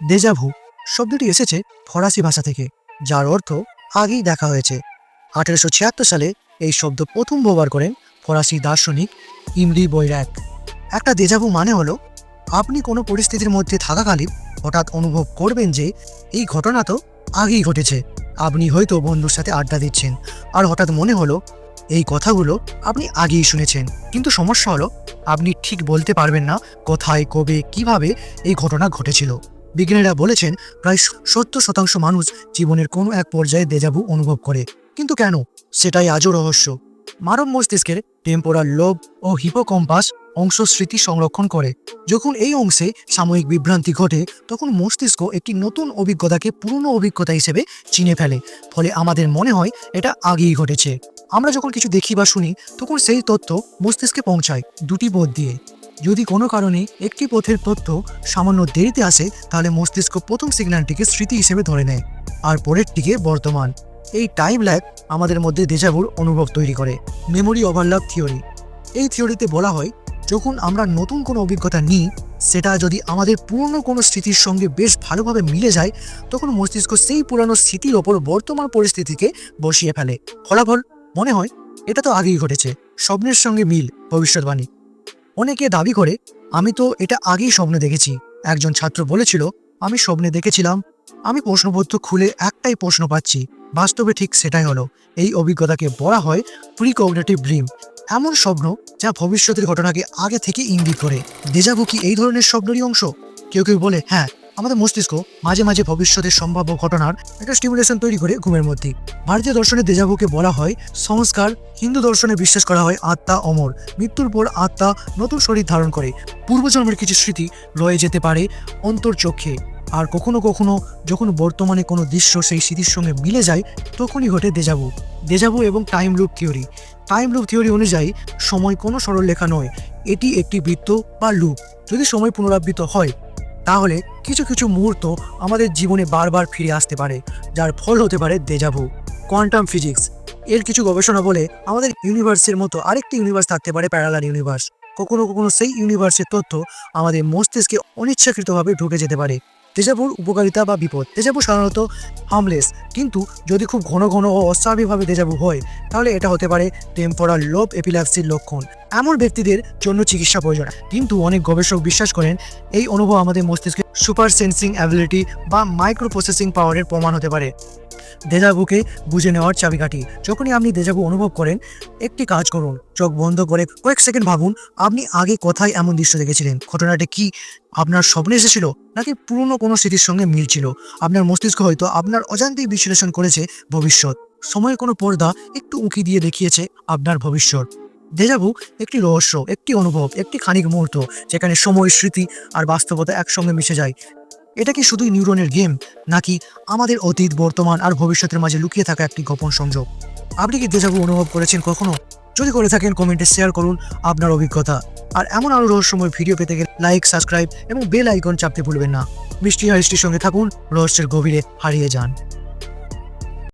দেজাভু শব্দটি এসেছে ফরাসি ভাষা থেকে, যার অর্থ আগেই দেখা হয়েছে। আঠেরোশো ছিয়াত্তর সালে এই শব্দ প্রথম ব্যবহার করেন ফরাসি দার্শনিক ইমরি বৈরাক একটা দেজাভু মানে হলো, আপনি কোনো পরিস্থিতির মধ্যে থাকাকালীন হঠাৎ অনুভব করবেন যে এই ঘটনা তো আগেই ঘটেছে। আপনি হয়তো বন্ধুর সাথে আড্ডা দিচ্ছেন আর হঠাৎ মনে হলো, এই কথাগুলো আপনি আগেই শুনেছেন। কিন্তু সমস্যা হলো, আপনি ঠিক বলতে পারবেন না কোথায়, কবে, কীভাবে এই ঘটনা ঘটেছিল। বিজ্ঞানীরা বলেছেন, প্রায় সত্তর শতাংশ মানুষ জীবনের কোনো এক পর্যায়ে দেজাভু অনুভব করে। কিন্তু কেন? সেটাই আজও রহস্য। মানব মস্তিষ্কের টেম্পোরাল লোভ ও হিপোকম্পাস অংশ স্মৃতি সংরক্ষণ করে। যখন এই অংশে সাময়িক বিভ্রান্তি ঘটে, তখন মস্তিষ্ক একটি নতুন অভিজ্ঞতাকে পুরনো অভিজ্ঞতা হিসেবে চিনে ফেলে। ফলে আমাদের মনে হয়, এটা আগেই ঘটেছে। আমরা যখন কিছু দেখি বা শুনি, তখন সেই তথ্য মস্তিষ্কে পৌঁছায় দুটি বোধ দিয়ে। যদি কোনো কারণে একটি পথের তথ্য সামান্য দেরিতে আসে, তাহলে মস্তিষ্ক প্রথম সিগন্যালটিকে স্মৃতি হিসেবে ধরে নেয়, আর পরেরটিকে বর্তমান। এই টাইম ল্যাগ আমাদের মধ্যে দেজাভুর অনুভব তৈরি করে মেমোরি ওভারল্যাপ থিওরি এই থিওরিতে বলা হয়, যখন আমরা নতুন কোনো অভিজ্ঞতা নিই, সেটা যদি আমাদের পুরনো কোনো স্মৃতির সঙ্গে বেশ ভালোভাবে মিলে যায়, তখন মস্তিষ্ক সেই পুরানো স্মৃতির ওপর বর্তমান পরিস্থিতিকে বসিয়ে ফেলে। ফলাফল, মনে হয়, এটা তো আগেই ঘটেছে। স্বপ্নের সঙ্গে মিল, ভবিষ্যৎবাণী। অনেকে দাবি করে, আমি তো এটা আগেই স্বপ্নে দেখেছি। একজন ছাত্র বলেছিল, আমি স্বপ্নে দেখেছিলাম। আমি প্রশ্নপত্র খুলে একটাই প্রশ্ন পাচ্ছি। বাস্তবে ঠিক সেটাই হলো। এই অভিজ্ঞতাকে বলা হয় প্রিকগনেটিভ ড্রিম এমন স্বপ্ন যা ভবিষ্যতের ঘটনাকে আগে থেকে ইঙ্গিত করে। ডেজাভু কি এই ধরনের স্বপ্নেরই অংশ? কেউ কেউ বলে হ্যাঁ আমাদের মস্তিষ্ক মাঝে মাঝে ভবিষ্যতের সম্ভাব্য ঘটনার একটা স্টিমুলেশন তৈরি করে ঘুমের মধ্যে ভারতীয় দর্শনে দেজাভুকে বলা হয়, সংস্কার, হিন্দু দর্শনে বিশ্বাস করা হয় আত্মা অমর। মৃত্যুর পর আত্মা নতুন শরীর ধারণ করে। পূর্বজন্মের কিছু স্মৃতি রয়ে যেতে পারে অন্তর অন্তর্চক্ষে আর কখনো কখনো যখন বর্তমানে কোনো দৃশ্য সেই স্মৃতির সঙ্গে মিলে যায়, তখনই ঘটে দেজাভু দেজাভু এবং time loop theory time loop theory অনুযায়ী সময় কোনো সরল লেখা নয়। এটি একটি বৃত্ত বা লুপ যদি সময় পুনরাবৃত্ত হয় তাহলে কিছু কিছু মুহূর্ত আমাদের জীবনে বারবার ফিরে আসতে পারে, যার ফল হতে পারে দেজাভু কোয়ান্টাম ফিজিক্স, এর কিছু গবেষণা বলে আমাদের ইউনিভার্সের মতো আরেকটি ইউনিভার্স থাকতে পারে প্যারালার ইউনিভার্স। কখনো কখনো সেই ইউনিভার্সের তথ্য আমাদের মস্তিষ্কে অনিচ্ছাকৃতভাবে ঢুকে যেতে পারে। তেজাবুর উপকারিতা বা বিপদ। তেজাবু সাধারণত হামলেস কিন্তু যদি খুব ঘন ঘন ও অস্বাভাবিকভাবে তেজাবু হয়, তাহলে এটা হতে পারে টেম্পোরাল লোভ এপিল্যাপসির লক্ষণ। এমন ব্যক্তিদের জন্য চিকিৎসা প্রয়োজন। কিন্তু অনেক গবেষক বিশ্বাস করেন, এই অনুভব আমাদের মস্তিষ্কে সুপার সেন্সিং অ্যাবিলিটি বা মাইক্রো প্রসেসিং পাওয়ারের প্রমাণ হতে পারে। দেজাবুকে বুঝে নেওয়ার চাবিকাঠি। যখনই আপনি দেজাবু অনুভব করেন, একটি কাজ করুন। চোখ বন্ধ করে কয়েক সেকেন্ড ভাবুন, আপনি আগে কোথায় এমন দৃশ্য দেখেছিলেন? ঘটনাটি কি আপনার স্বপ্নে এসেছিল, নাকি পুরনো কোনো স্মৃতির সঙ্গে মিল ছিল? আপনার মস্তিষ্ক হয়তো আপনার অজান্তেই বিশ্লেষণ করেছে ভবিষ্যৎ। সময়ের কোনো পর্দা একটু উঁকি দিয়ে দেখিয়েছে আপনার ভবিষ্যৎ। দেজাবু একটি রহস্য, একটি অনুভব, একটি খানিক মুহূর্ত, যেখানে সময়, স্মৃতি আর বাস্তবতা একসঙ্গে মিশে যায়। এটা কি শুধুই নিউরনের গেম, নাকি আমাদের অতীত, বর্তমান আর ভবিষ্যতের মাঝে লুকিয়ে থাকা একটি গোপন সংযোগ? আপনি কি দেজাবু অনুভব করেছেন কখনো? যদি করে থাকেন, কমেন্টে শেয়ার করুন আপনার অভিজ্ঞতা। আর এমন আরও রহস্যময় ভিডিও পেতে গেলে লাইক সাবস্ক্রাইব এবং বেল আইকন চাপতে ভুলবেন না। মিষ্টি হারিষ্টির সঙ্গে থাকুন, রহস্যের গভীরে হারিয়ে যান।